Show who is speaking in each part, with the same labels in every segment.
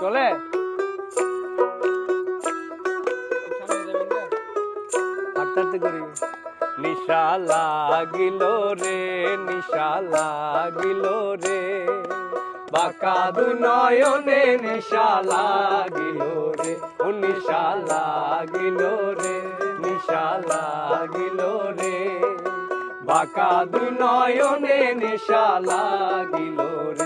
Speaker 1: চলে? নিশা লাগিল রে, নিশা লাগিল রে। বাঁকা দুই নয়নে নিশা লাগিল রে, ও নিশা লাগিল রে, নিশা লাগিল রে। বাঁকা দুই নয়নে নিশা লাগিল রে।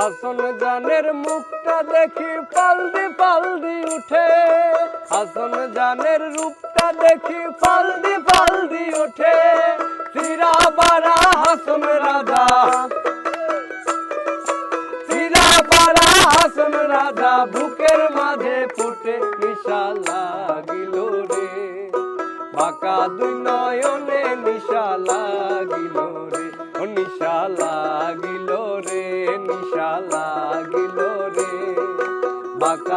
Speaker 1: হাসন জানের মুখটা দেখি পালদি পালদি উঠে। হাসন জানের রূপটা দেখি পালদি পালদি উঠে। সিরা বারা হাসন রাজা। সিরা বারা হাসন রাজা বুকের মাঝে ফুটে নিশা লাগিল রে। বাঁকা দুই নয়নে নিশা লাগিল রে। নিশা লাগিল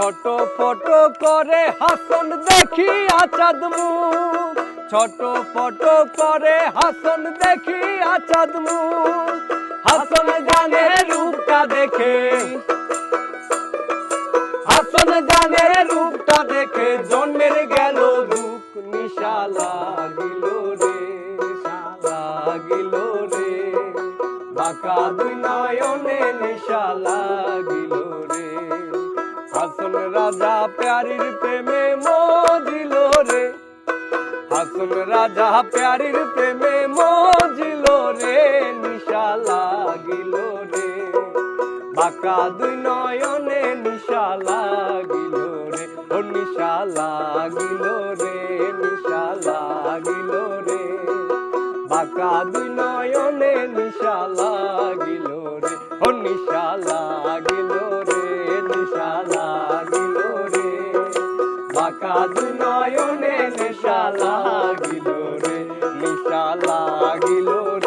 Speaker 1: ছোট ফটো করে হাসন দেখি আচাদ ছোট ফটো করে হাসন দেখি আচাদ হাসন গানের রূপটা দেখে। হাসন গানের রূপটা দেখে জন্মের গেল দুঃখ, নিশা লাগিল রে লাগিল রে। বাঁকা দুই নয়নে নিশা লাগিল রাজা প্যারির প্রেমে মজিল রে। হাসন রাজা প্যারির প্রেমে মজিল রে, নিশা লাগিল রে। বাঁকা দুই নয়নে নিশা লাগিল রে, ও নিশা লাগিল রে, নিশা লাগিল রে। বাঁকা দুই নয়নে নিশা লাগিল রে, ও নিশা কাজ নয়নে নেশা লাগিল রে নেশা লাগিল রে।